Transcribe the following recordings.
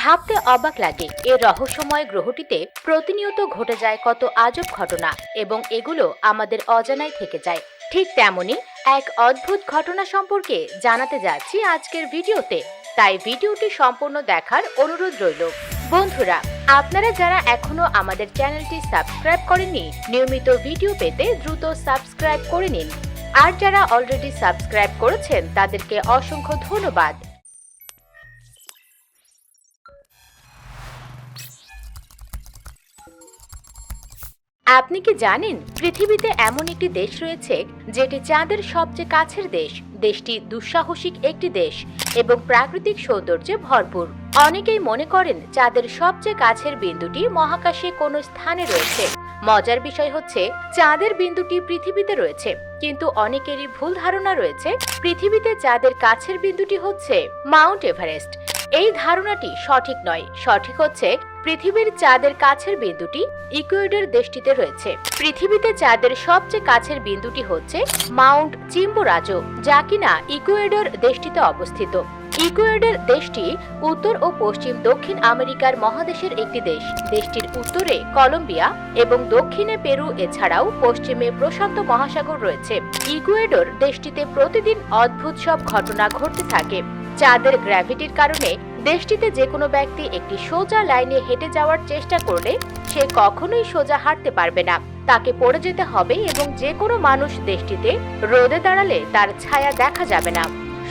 ভাবতে অবাক লাগে এ রহস্যময় গ্রহটিতে প্রতিনিয়ত ঘটে যায় কত আজব ঘটনা এবং এগুলো আমাদের অজানায় থেকে যায়। ঠিক তেমনই এক অদ্ভুত ঘটনা সম্পর্কে জানাতে যাচ্ছি আজকের ভিডিওতে। তাই ভিডিওটি সম্পূর্ণ দেখার অনুরোধ রইল। বন্ধুরা, আপনারা যারা এখনও আমাদের চ্যানেলটি সাবস্ক্রাইব করেননি, নিয়মিত ভিডিও পেতে দ্রুত সাবস্ক্রাইব করে নিন। আর যারা অলরেডি সাবস্ক্রাইব করেছেন, তাদেরকে অসংখ্য ধন্যবাদ। আপনি কি জানেন, পৃথিবীতে এমন একটি দেশ রয়েছে, যেটি চাঁদের সবচেয়ে কাছের দেশ, দেশটি দুঃসাহসিক একটি দেশ, এবং প্রাকৃতিক সৌন্দর্যে ভরপুর। অনেকেই মনে করেন, চাঁদের সবচেয়ে কাছের বিন্দুটি মহাকাশে কোনো স্থানে রয়েছে। মজার বিষয় হচ্ছে, চাঁদের বিন্দুটি পৃথিবীতে রয়েছে, কিন্তু অনেকেরই ভুল ধারণা রয়েছে, পৃথিবীতে চাঁদের কাছের বিন্দুটি হচ্ছে মাউন্ট এভারেস্ট। এই ধারণাটি সঠিক নয়। সঠিক হচ্ছে পৃথিবীর চাঁদের কাছের বিন্দুটি ইকুয়েডর দেশটিতে রয়েছে। পৃথিবীতে চাঁদের সবচেয়ে কাছের বিন্দুটি হচ্ছে মাউন্ট চিম্বোরাজো, যা কিনা ইকুয়েডর দেশটিতে অবস্থিত। ইকুয়েডর দেশটি উত্তর ও পশ্চিম দক্ষিণ আমেরিকার মহাদেশের একটি দেশ। দেশটির উত্তরে কলম্বিয়া এবং দক্ষিণে পেরু, এছাড়াও পশ্চিমে প্রশান্ত মহাসাগর রয়েছে। ইকুয়েডর দেশটিতে প্রতিদিন অদ্ভুত সব ঘটনা ঘটতে থাকে। চাঁদের গ্র্যাভিটির কারণে দেশটিতে যে কোনো ব্যক্তি একটি সোজা লাইনে হেঁটে যাওয়ার চেষ্টা করলে সে কখনোই সোজা হাঁটতে পারবে না। তাকে পড়ে যেতে হবে এবং যে কোনো মানুষ দেশটিতে রোদে দাঁড়ালে তার ছায়া দেখা যাবে না।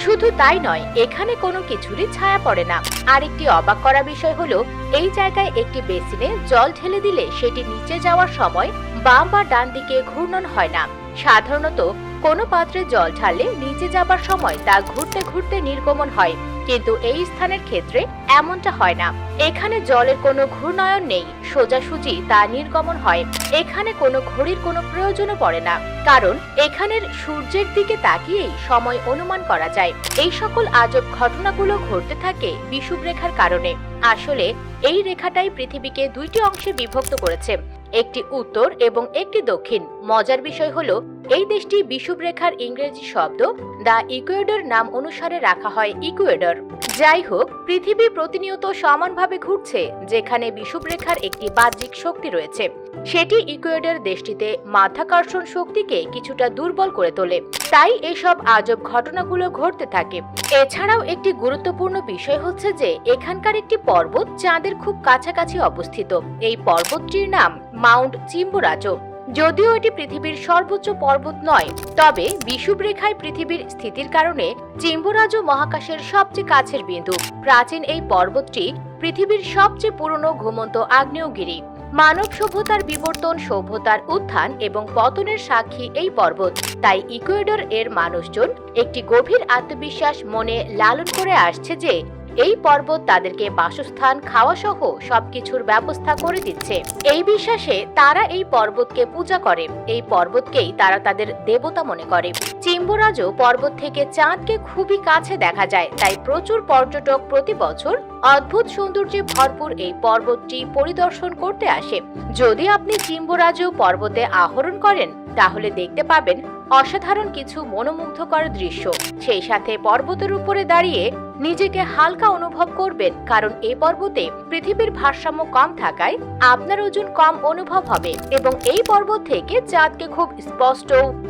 শুধু তাই নয়, এখানে কোনো কিছুরই ছায়া পড়ে না। আরেকটি অবাক করা বিষয় হলো, এই জায়গায় একটি বেসিনে জল ঢেলে দিলে সেটি নিচে যাওয়ার সময় বাম বা ডান দিকে ঘূর্ণন হয় না। সাধারণত কোনো পাত্রে জল ঢাললে নিচে যাবার সময় তা ঘুরতে ঘুরতে নির্গমন হয়, কিন্তু এই স্থানের ক্ষেত্রে এমনটা হয় না। এখানে জলের কোনো ঘূর্ণায়ন নেই, সোজাসুজি তা নির্গমন হয়। এখানে কোনো ঘড়ির কোনো প্রয়োজনও পড়ে না, কারণ এখানের সূর্যের দিকে তাকিয়েই সময় অনুমান করা যায়। এই সকল আজব ঘটনাগুলো ঘটতে থাকে বিষুব রেখার কারণে। আসলে, এই রেখাটাই পৃথিবীকে দুইটি অংশে বিভক্ত করেছে, একটি উত্তর এবং একটি দক্ষিণ। মজার বিষয় হলো এই দেশটি বিষুব রেখার ইংরেজি শব্দ দ্য ইকুয়েডর নাম অনুসারে রাখা হয় ইকুয়েডর। যাই হোক, পৃথিবী প্রতিনিয়ত সমানভাবে ঘুরছে, যেখানে বিষুব রেখার একটি বাহ্যিক শক্তি রয়েছে। সেটি ইকুয়েডর দেশটিতে মাধ্যাকর্ষণ শক্তিকে কিছুটা দুর্বল করে তোলে। তাই এসব আজব ঘটনাগুলো ঘটতে থাকে। এছাড়াও একটি গুরুত্বপূর্ণ বিষয় হচ্ছে যে, এখানকার একটি পর্বত চাঁদের খুব কাছাকাছি অবস্থিত। এই পর্বতটির নাম মাউন্ট চিম্বুরাজো। যদিও এটি পৃথিবীর সর্বোচ্চ পর্বত নয়, তবে বিষুব রেখায় পৃথিবীর স্থিতির কারণে চিম্বুরাজো মহাকাশের সবচেয়ে কাছের বিন্দু। প্রাচীন এই পর্বতটি পৃথিবীর সবচেয়ে পুরনো ঘুমন্ত আগ্নেয়গিরি। মানব সভ্যতার বিবর্তন, সভ্যতার উত্থান এবং পতনের সাক্ষী এই পর্বত। তাই ইকুয়েডর এর মানুষজন একটি গভীর আত্মবিশ্বাস মনে লালন করে আসছে যে এই পর্বত তাদেরকে বাসস্থান খাওয়া সহ সবকিছুর ব্যবস্থা করে দিচ্ছে। এই বিশ্বাসে তারা এই পর্বতকে পূজা করে। এই পর্বতকেই তারা তাদের দেবতা মনে করে। চিম্বরাজও পর্বত থেকে চাঁদকে খুবই কাছে দেখা যায়। তাই প্রচুর পর্যটক প্রতি বছর অদ্ভুত সৌন্দর্যে ভরপুর এই পর্বতটি পরিদর্শন করতে আসে। যদি আপনি চিম্বরাজও পর্বতে আহরণ করেন, তাহলে দেখতে পাবেন অসাধারণ কিছু মনোমুগ্ধকর দৃশ্য। সেই সাথে পর্বতের উপরে দাঁড়িয়ে নিজেকে হালকা অনুভব করবেন, কারণ এই পর্বতে পৃথিবীর ভারসাম্য কম থাকায় আপনার ওজন কম অনুভব হবে এবং এই পর্বত থেকে চাঁদকে খুব স্পষ্ট,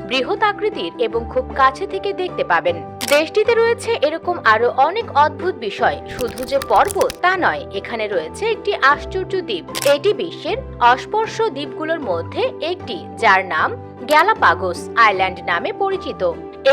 বৃহৎ আকৃতির এবং খুব কাছে থেকে দেখতে পাবেন। দেশটিতে রয়েছে এরকম আরও অনেক অদ্ভুত বিষয়, শুধু যে পর্বত তা নয়, এখানে রয়েছে একটি আশ্চর্য দ্বীপ। এটি বিশ্বের অস্পর্শ দ্বীপগুলোর মধ্যে একটি, যার নাম গ্যালাপাগোস আইল্যান্ড নামে পরিচিত।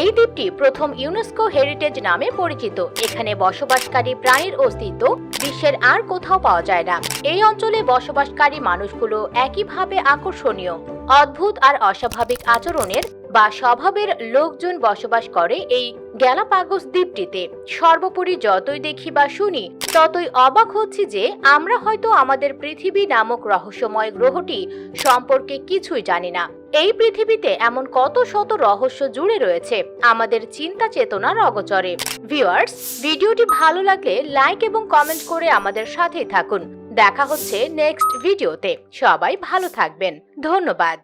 এই দ্বীপটি প্রথম ইউনেস্কো হেরিটেজ নামে পরিচিত। এখানে বসবাসকারী প্রাণীর অস্তিত্ব বিশ্বের আর কোথাও পাওয়া যায় না। এই অঞ্চলে বসবাসকারী মানুষগুলো একইভাবে আকর্ষণীয়। অদ্ভুত আর অস্বাভাবিক আচরণের বা স্বভাবের লোকজন বসবাস করে এই গ্যালাপাগোস দ্বীপটিতে। সর্বোপরি যতই দেখি বা শুনি, ততই অবাক হচ্ছি যে আমরা হয়তো আমাদের পৃথিবী নামক রহস্যময় গ্রহটি সম্পর্কে কিছুই জানি না। এই পৃথিবীতে এমন কত শত রহস্য জুড়ে রয়েছে, আমাদের চিন্তা চেতনার অগচরে ভিউয়ার্স, ভিডিওটি ভালো লাগলে লাইক এবং কমেন্ট করে আমাদের সাথেই থাকুন। দেখা হচ্ছে নেক্সট ভিডিওতে। সবাই ভালো থাকবেন। ধন্যবাদ।